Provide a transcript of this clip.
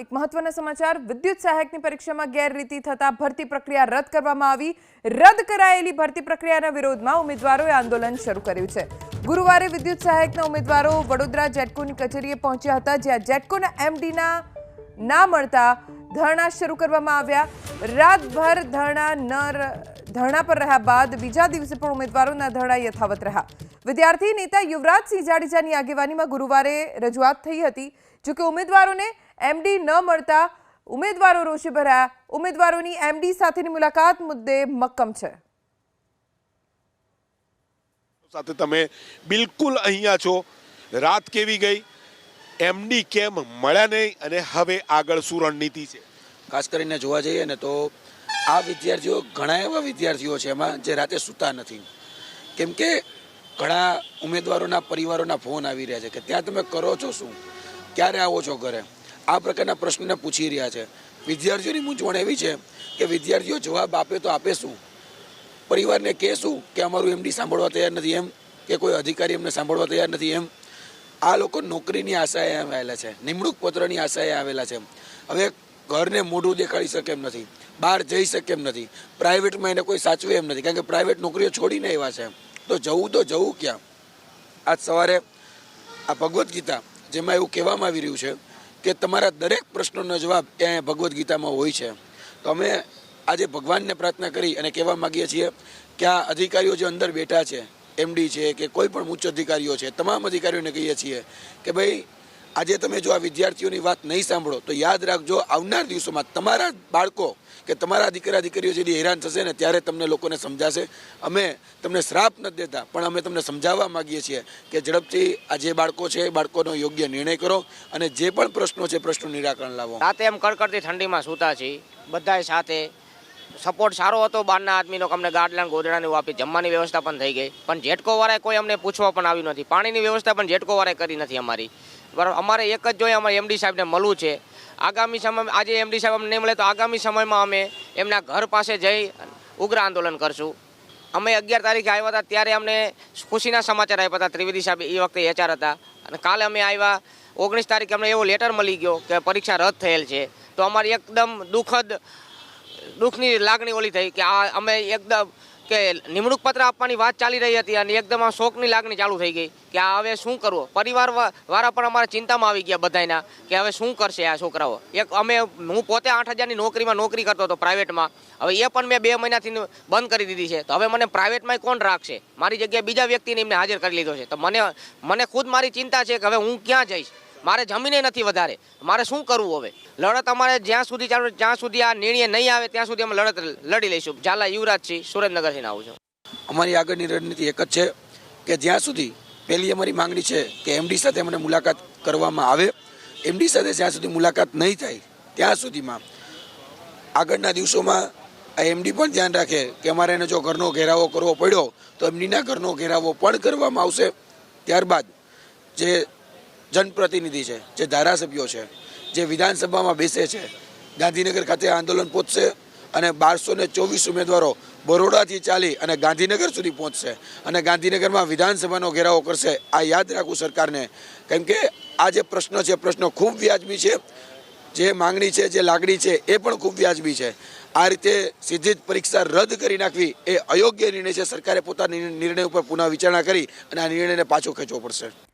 એક મહત્વના સમાચાર, વિદ્યુત સહાયકની પરીક્ષામાં ગેરરીતિ થતા ભરતી પ્રક્રિયા રદ કરવામાં આવી. રદ કરાયેલી ભરતી પ્રક્રિયાના વિરોધમાં ઉમેદવારોએ આંદોલન શરૂ કર્યું છે. ગુરુવારે વિદ્યુત સહાયકના ઉમેદવારો વડોદરા જેટકોની કચેરીએ પહોંચ્યા હતા, જ્યાં જેટકોના એમડીના ના મળતા ધરણા શરૂ કરવામાં આવ્યા. રાતભર ધરણા ન ધરણા પર રહ્યા બાદ બીજા દિવસે પણ ઉમેદવારોના ધરણા યથાવત રહ્યા. વિદ્યાર્થી નેતા યુવરાજસિંહ જાડેજાની આગેવાનીમાં ગુરુવારે રજૂઆત થઈ હતી, જોકે ઉમેદવારોને એમડી ન મળતા ઉમેદવારો રોષે ભરાયા. ઉમેદવારોની એમડી સાથેની મુલાકાત મુદ્દે મક્કમ છે. સાથે તમે બિલકુલ અહીંયા છો. રાત કેવી ગઈ? એમડી કેમ મળ્યા નહીં અને હવે આગળ શું રણનીતિ છે? ખાસ કરીને જોવા જઈએ ને તો આ વિદ્યાર્થીઓ ઘણા એવા વિદ્યાર્થીઓ છે એમાં જે રાતે સૂતા નથી. કેમ કે ઘણા ઉમેદવારોના પરિવારોના ફોન આવી રહ્યા છે કે ત્યાં તમે કરો છો શું? ક્યારે આવો છો ઘરે? આ પ્રકારના પ્રશ્નને પૂછી રહ્યા છે. વિદ્યાર્થીઓની મૂંઝવણ એવી છે કે વિદ્યાર્થીઓ જવાબ આપે તો આપે શું? પરિવારને કહેશું કે અમારું એમડી સાંભળવા તૈયાર નથી એમ? કે કોઈ અધિકારી એમને સાંભળવા તૈયાર નથી એમ? આ લોકો નોકરીની આશાએ આવેલા છે, નિમણૂક પત્રની આશાએ આવેલા છે. હવે ઘરને મોઢું દેખાડી શકે એમ નથી, બહાર જઈ શકે એમ નથી, પ્રાઇવેટમાં એને કોઈ સાચવે એમ નથી, કારણ કે પ્રાઇવેટ નોકરીઓ છોડીને આવ્યા છે. તો જવું તો જવું ક્યાં? આજ સવારે આ ભગવદ્ ગીતા, જેમાં એવું કહેવામાં આવી રહ્યું છે કે તમારા દરેક પ્રશ્નોનો જવાબ એ ભગવદ્ ગીતામાં હોય છે. તો અમે આજે ભગવાનને પ્રાર્થના કરી અને કહેવા માગીએ છીએ કે આ અધિકારીઓ જે અંદર બેઠા છે એમડી છે કે કોઈ પણ ઉચ્ચ અધિકારીઓ છે, તમામ અધિકારીઓને કહીએ છીએ કે ભાઈ આજે તમે જો આ વિદ્યાર્થીઓની વાત નહીં સાંભળો, તો યાદ રાખજો આવનાર દિવસોમાં તમારા બાળકો કે તમારા દીકરા દીકરીઓ જેથી હેરાન થશે ને ત્યારે તમને લોકોને સમજાશે. અમે તમને શ્રાપ નથી દેતા, પણ અમે તમને સમજાવવા માગીએ છીએ કે ઝડપથી આ જે બાળકો છે, એ બાળકોનો યોગ્ય નિર્ણય કરો અને જે પણ પ્રશ્નો છે પ્રશ્નો નિરાકરણ લાવો. રાતે એમ કડકડતી ઠંડીમાં સૂતા છીએ, બધાય સાથે. સપોર્ટ સારો હતો બહારના આદમીનો અમને ગાડલાન ગોદડાને આપી, જમવાની વ્યવસ્થા પણ થઈ ગઈ. પણ જેટકો વાળાએ કોઈ અમને પૂછવા પણ આવ્યું નથી. પાણીની વ્યવસ્થા પણ જેટકો વાળાએ કરી નથી અમારી. બરાબર. અમારે એક જ જોઈએ, અમારે એમડી સાહેબને મળવું છે. આગામી સમયમાં, આજે એમડી સાહેબ અમને નહીં મળે તો આગામી સમયમાં અમે એમના ઘર પાસે જઈ ઉગ્ર આંદોલન કરશું. અમે અગિયાર તારીખે આવ્યા હતા, ત્યારે અમને ખુશીના સમાચાર આપ્યા હતા. ત્રિવેદી સાહેબ એ વખતે એચઆર હતા. અને કાલે અમે આવ્યા. ઓગણીસ તારીખે અમને એવો લેટર મળી ગયો કે પરીક્ષા રદ થયેલ છે. તો અમારી એકદમ દુઃખદ, દુઃખની લાગણી ઓલી થઈ કે આ અમે એકદમ કે નિમણૂક પત્ર આપવાની વાત ચાલી રહી હતી અને એકદમ આ શોકની લાગણી ચાલુ થઈ ગઈ કે હવે શું કરવું? પરિવાર વાળા પણ અમારા ચિંતામાં આવી ગયા બધાયના કે હવે શું કરશે આ છોકરાઓ? એક અમે, હું પોતે આઠ હજારની નોકરીમાં નોકરી કરતો હતો પ્રાઇવેટમાં. હવે એ પણ મેં બે મહિનાથી બંધ કરી દીધી છે. તો હવે મને પ્રાઇવેટમાં કોણ રાખશે? મારી જગ્યાએ બીજા વ્યક્તિને એમને હાજર કરી લીધો છે. તો મને મને ખુદ મારી ચિંતા છે કે હવે હું ક્યાં જઈશ? મારે જમીને નથી વધારે. મારે શું કરવું હવે? લડત અમારે જ્યાં સુધી ચાલુ, જ્યાં સુધી આ નિર્ણય નહીં આવે, ત્યાં સુધી અમે લડત લડી લઈશું. ઝાલા યુવરાજસિંહ સુરેન્દ્રનગરથી આવું છું. અમારી આગળની રણનીતિ એક જ છે કે જ્યાં સુધી પહેલી અમારી માંગણી છે કે એમડી સાથે અમને મુલાકાત કરવામાં આવે, એમડી સાથે જ્યાં સુધી મુલાકાત નહીં થાય, ત્યાં સુધીમાં આગળના દિવસોમાં આ એમડી પણ ધ્યાન રાખે કે અમારે એને જો ઘરનો ઘેરાવો કરવો પડ્યો, તો એમડીના ઘરનો ઘેરાવો પણ કરવામાં આવશે. ત્યારબાદ જે જનપ્રતિનિધિ છે, જે ધારાસભ્યો છે, જે વિધાનસભામાં બેસે છે. ગાંધીનગર ખાતે આંદોલન પહોંચશે અને બારસો ને ચોવીસ ઉમેદવારો બરોડાથી ચાલી અને ગાંધીનગર સુધી પહોંચશે અને ગાંધીનગરમાં વિધાનસભાનો ઘેરાવો કરશે. આ યાદ રાખવું સરકારને. કેમ કે આ જે પ્રશ્ન છે પ્રશ્ન ખૂબ વ્યાજબી છે. જે માંગણી છે, જે લાગણી છે, એ પણ ખૂબ વ્યાજબી છે. આ રીતે સીધી જ પરીક્ષા રદ કરી નાખવી એ અયોગ્ય નિર્ણય છે. સરકારે પોતાના નિર્ણય ઉપર પુનઃ વિચારણા કરી અને આ નિર્ણયને પાછો ખેંચવો પડશે.